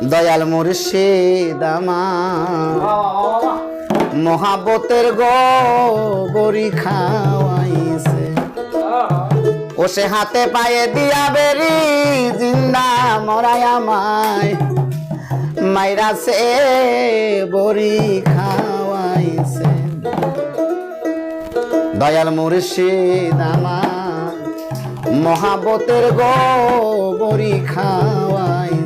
দয়াল মুর্শি দামা মহাবতের গরি খাওয়াইছে। ও সে হাতে পায়ে দিয়া বেরি, জিন্দা মরায়া মাই মাইরা সে বরি খাওয়াইছে। দয়াল মুর্শি দামা মহাবতের গরি খাওয়াইছে।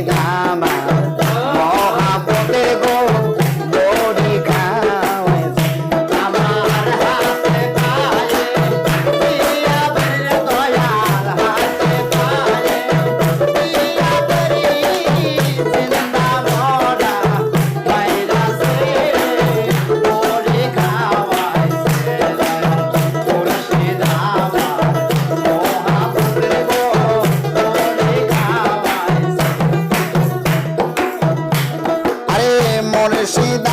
धा nascida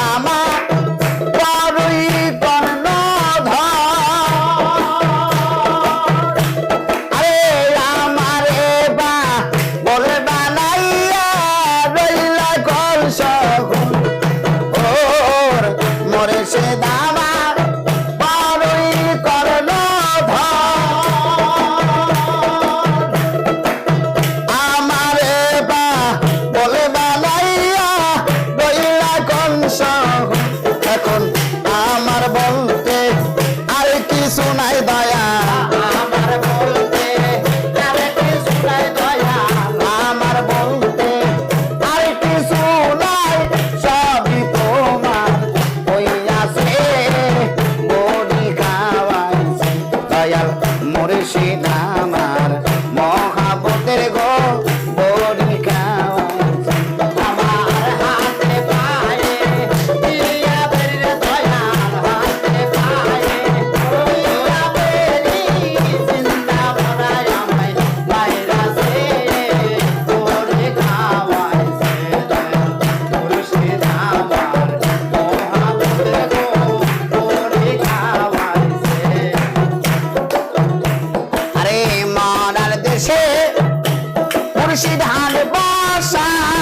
ঢাল বসা।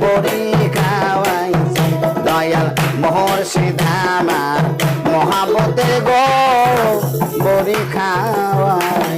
বড়ি খাওয়াইছে দয়াল মোহর্ষিদ আমার মহাবতে গো বড়ি খাওয়াইছে